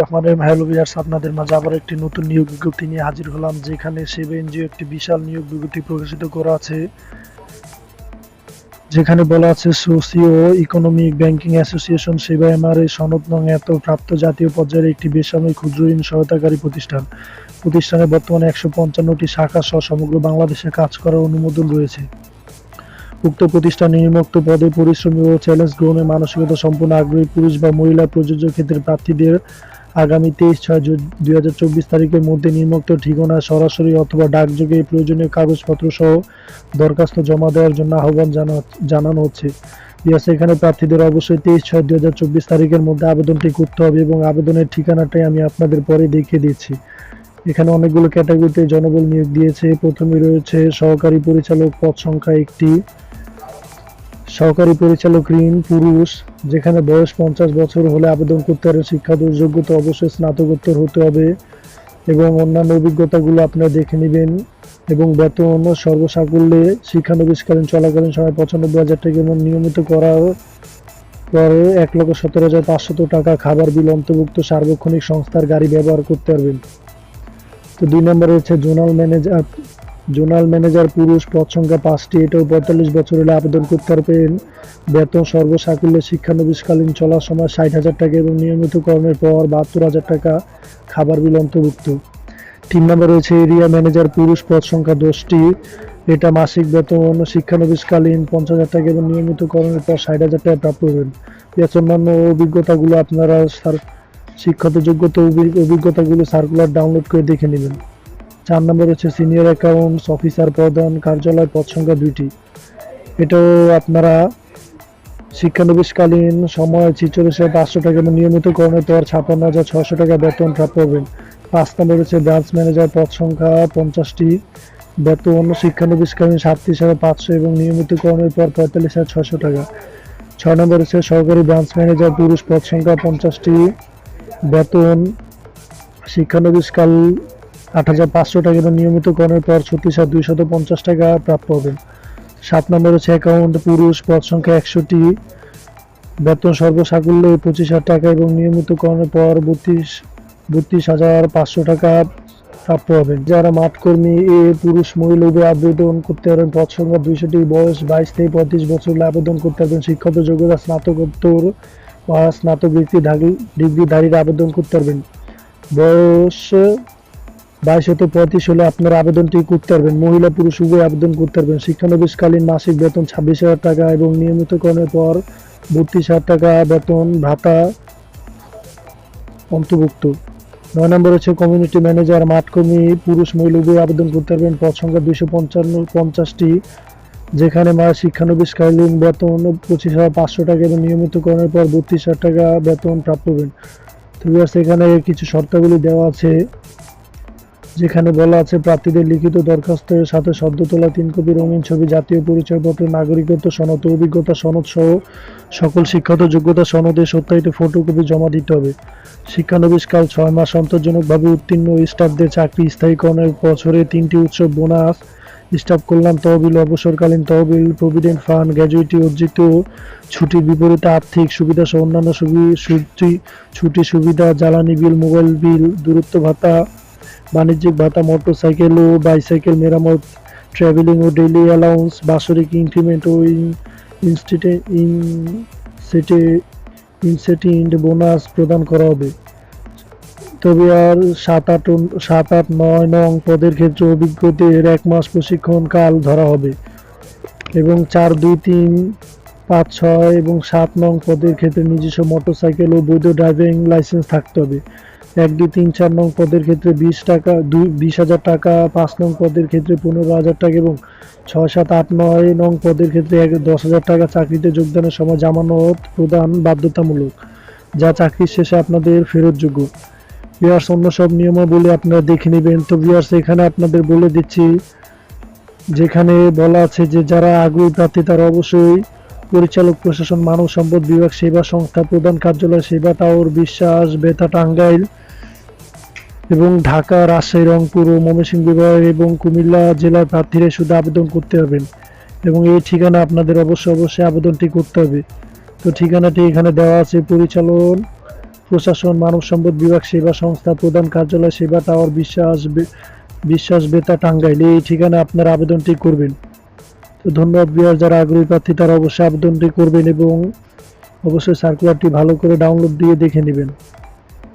Rahman hello viewers আপনাদের মাঝে আবার একটি নতুন নিয়োগ বিজ্ঞপ্তি নিয়ে হাজির হলাম, যেখানে সেভ এনজিও একটি বিশাল নিয়োগ বিজ্ঞপ্তি প্রকাশিত করা আছে। যেখানে বলা আছে, সোসিও ইকোনমিক ব্যাংকিং অ্যাসোসিয়েশন সেবা এমআরএ সনদ নং এত প্রাপ্ত জাতীয় পর্যায়ের একটি বেসামরিক ক্ষুদ্র ঋণ সহায়তাকারী প্রতিষ্ঠান। প্রতিষ্ঠানে বর্তমানে একশো পঞ্চান্নটি শাখা সহ সমগ্র বাংলাদেশে কাজ করার অনুমোদন রয়েছে। উক্ত প্রতিষ্ঠান নিম্নোক্ত পদে পরিশ্রমী ও চ্যালেঞ্জ গ্রহণের মানসিকতা সম্পন্ন আগ্রহী পুরুষ বা মহিলা প্রযোজ্য ক্ষেত্রে প্রার্থীদের আগামী তেইশ ছয় দুই হাজার চব্বিশ তারিখের মধ্যে নিম্নোক্ত ঠিকানা সরাসরি অথবা ডাকযোগে প্রয়োজনীয় কাগজপত্র সহ দরখাস্ত জমা দেওয়ার জন্য আহ্বান জানা- জানানো হচ্ছে। ইয়াস এখানে প্রার্থীদের অবশ্যই তেইশ ছয় দুই হাজার চব্বিশ তারিখের মধ্যে আবেদনটি করতে হবে এবং আবেদনের ঠিকানাটাই আমি আপনাদের পরে দেখিয়ে দিচ্ছি। এখানে অনেকগুলো ক্যাটাগরিতে জনবল নিয়োগ দিয়েছে। প্রথমে রয়েছে সহকারী পরিচালক পদ সংখ্যা একটি। সহকারী পরিচালক ঋণ, পুরুষ, যেখানে বয়স পঞ্চাশ বছর হলে আবেদন করতে পারে শিক্ষাগত যোগ্যতা অবশ্যই স্নাতকোত্তর হতে হবে এবং অন্যান্য অভিজ্ঞতাগুলো আপনারা দেখে নেবেন এবং বেতন সর্বসাকুল্যে শিক্ষানবিষ্কালীন চলাকালীন সময় পঁচানব্বই হাজার টাকা এবং নিয়মিত করার পরে এক লক্ষ সতেরো হাজার পাঁচশত টাকা খাবার বিল অন্তর্ভুক্ত সার্বক্ষণিক সংস্থার গাড়ি ব্যবহার করতে পারবেন। তো দুই নম্বরে হচ্ছে জোনাল ম্যানেজার জোনাল ম্যানেজার পুরুষ পদ সংখ্যা পাঁচটি। এটাও পঁয়তাল্লিশ বছর হলে আবেদন করতে পারবেন বেতন সর্বসাকুল্যে শিক্ষানবিষ্কালীন চলার সময় ষাট হাজার টাকা এবং নিয়মিত কর্মের পর বাহাত্তর হাজার টাকা খাবার বিল অন্তর্ভুক্ত। তিন নম্বর রয়েছে এরিয়া ম্যানেজার পুরুষ পদ সংখ্যা দশটি। এটা মাসিক বেতন শিক্ষানবিষ্কালীন পঞ্চাশ হাজার টাকা এবং নিয়মিত কর্মের পর ষাট হাজার টাকা প্রাপ্ত হবেন। অন্যান্য অভিজ্ঞতাগুলো আপনারা শিক্ষাগত যোগ্যতা অভি- অভিজ্ঞতাগুলো সার্কুলার ডাউনলোড করে দেখে নেবেন। চার নম্বর হচ্ছে সিনিয়র অ্যাকাউন্টস অফিসার প্রধান কার্যালয় পদ সংখ্যা দুইটি। এটাও আপনারা শিক্ষানবিশকালীন সময় ছিচল্লিশ হাজার পাঁচশো টাকা এবং নিয়মিত কর্মের পর ছাপ্পান্ন হাজার ছশো টাকা বেতন প্রাপ্ত হবেন। পাঁচ নম্বর হচ্ছে ব্রাঞ্চ ম্যানেজার পদ সংখ্যা পঞ্চাশটি। বেতন শিক্ষানবিশকালীন সাতত্রিশ হাজার পাঁচশো এবং নিয়মিত কর্মের পর পঁয়তাল্লিশ হাজার ছশো টাকা। ছয় নম্বর হচ্ছে সহকারী ব্রাঞ্চ ম্যানেজার পুরুষ পদ সংখ্যা পঞ্চাশটি। বেতন শিক্ষানবিশকাল আট হাজার পাঁচশো টাকা এবং নিয়মিত কর্মের পর ছত্রিশ হাজার দুইশত পঞ্চাশ টাকা প্রাপ্য হবেন। সাত নম্বর হচ্ছে অ্যাকাউন্ট পুরুষ, পদ সংখ্যা একশোটি বেতন সর্বসাকুল্যে পঁচিশ হাজার টাকা এবং নিয়মিত কর্মের পর বত্রিশ বত্রিশ হাজার পাঁচশো টাকা প্রাপ্য হবেন। যারা মাঠকর্মী, এ, পুরুষ, মহিলা উভয় আবেদন করতে পারেন পদ সংখ্যা দুইশোটি, বয়স বাইশ থেকে পঁয়ত্রিশ বছর আবেদন করতে পারবেন। শিক্ষাগত যোগ্যতা, স্নাতকোত্তর বা স্নাতক ডিগ্রি ডিগ্রিধারীরা আবেদন করতে পারবেন। বয়স বাইশ হতে পঁয়ত্রিশ হলে আপনারা আবেদনটি করতে পারবেন। মহিলা, পুরুষ, উভয় আবেদন করতে পারবেন। শিক্ষানবিশকালীন মাসিক বেতন ছাব্বিশ হাজার টাকা এবং নিয়মিতকরণের পর বত্রিশ হাজার টাকা বেতন ভাতা অন্তর্ভুক্ত। নয় নম্বর হচ্ছে কমিউনিটি ম্যানেজার মাঠকর্মী, পুরুষ, মহিলা, উভয় আবেদন করতে পারবেন। পদ সংখ্যা দুইশো পঞ্চান্ন, পঞ্চাশটি, যেখানে মা শিক্ষানবিশকালীন বেতন পঁচিশ হাজার পাঁচশো টাকা এবং নিয়মিতকরণের পর বত্রিশ হাজার টাকা বেতন প্রাপ্ত হবেন। তো এখানে কিছু শর্তাবলী দেওয়া আছে। যেখানে বলা আছে, প্রার্থীদের লিখিত দরখাস্তের সাথে সদ্য তোলা, তিন কপি রঙিন ছবি, জাতীয় পরিচয়পত্র নাগরিকত্ব সনদ, অভিজ্ঞতা সনদ সহ সকল শিক্ষাগত যোগ্যতা সনদে সত্যায়িত ফটোকপি জমা দিতে হবে। শিক্ষানবিশকাল ছয় মাস অন্তর্জনকভাবে উত্তীর্ণ স্টাফদের চাকরি স্থায়ীকরণের বছরে তিনটি উৎসব বোনাস, স্টাফ কল্যাণ তহবিল, অবসরকালীন তহবিল, প্রভিডেন্ট ফান্ড গ্র্যাজুয়েটি অর্জিত ছুটির বিপরীতে আর্থিক সুবিধা সহ অন্যান্য ছুটি ছুটি সুবিধা, জ্বালানি বিল, মোবাইল বিল, দূরত্ব ভাতা বাণিজ্যিক ভাতা মোটরসাইকেল ও বাইসাইকেল মেরামত ট্রাভেলিং ও ডেইলি অ্যালাউন্স বাৎসরিক ইনক্রিমেন্ট ও ইনস্টিটে ইনসেটে ইনসেটিন্ড বোনাস প্রদান করা হবে। তবে আর সাত আট সাত আট নয় নং পদের ক্ষেত্রে অভিজ্ঞদের এক মাস প্রশিক্ষণ কাল ধরা হবে এবং চার, দুই, তিন, পাঁচ, ছয় এবং সাত নং পদের ক্ষেত্রে নিজস্ব মোটরসাইকেল ও বৈধ ড্রাইভিং লাইসেন্স থাকতে হবে। এক, দুই, তিন, চার নং পদের ক্ষেত্রে বিশ টাকা, দুই, বিশ হাজার টাকা, পাঁচ নং পদের ক্ষেত্রে পনেরো হাজার টাকা এবং ছয়, সাত, আট, নয় নং পদের ক্ষেত্রে এক, দশ হাজার টাকা চাকরিতে যোগদানের সময় জামানত প্রদান বাধ্যতামূলক, যা চাকরির শেষে আপনাদের ফেরতযোগ্য। বিয়ার্স অন্য সব নিয়মাবলী আপনারা দেখে নেবেন। তো বিয়ার্স এখানে আপনাদের বলে দিচ্ছি, যেখানে বলা আছে যে যারা আগ্রহী প্রার্থী, তারা অবশ্যই পরিচালক, প্রশাসন, মানব সম্পদ বিভাগ, সেবা সংস্থা, প্রধান কার্যালয়, সেবা টাওয়ার, বিশ্বাস, বেতা, টাঙ্গাইল এবং ঢাকা, রাজশাহী, রংপুর ও ময়মনসিংহ বিভাগ এবং কুমিল্লা জেলার প্রার্থীরা শুধু আবেদন করতে হবেন এবং এই ঠিকানা আপনাদের অবশ্যই অবশ্যই আবেদনটি করতে হবে। তো ঠিকানাটি এখানে দেওয়া আছে, পরিচালন, প্রশাসন, মানব সম্পদ বিভাগ সেবা সংস্থা, প্রধান কার্যালয়, সেবা টাওয়ার, বিশ্বাস বিশ্বাস বেতা, টাঙ্গাইল। এই ঠিকানা আপনার আবেদনটি করবেন। তো ধন্যবাদ বিহার যারা আগ্রহী প্রার্থী, তারা অবশ্যই আবেদনটি করবেন এবং অবশ্যই সার্কুলারটি ভালো করে ডাউনলোড দিয়ে দেখে নেবেন।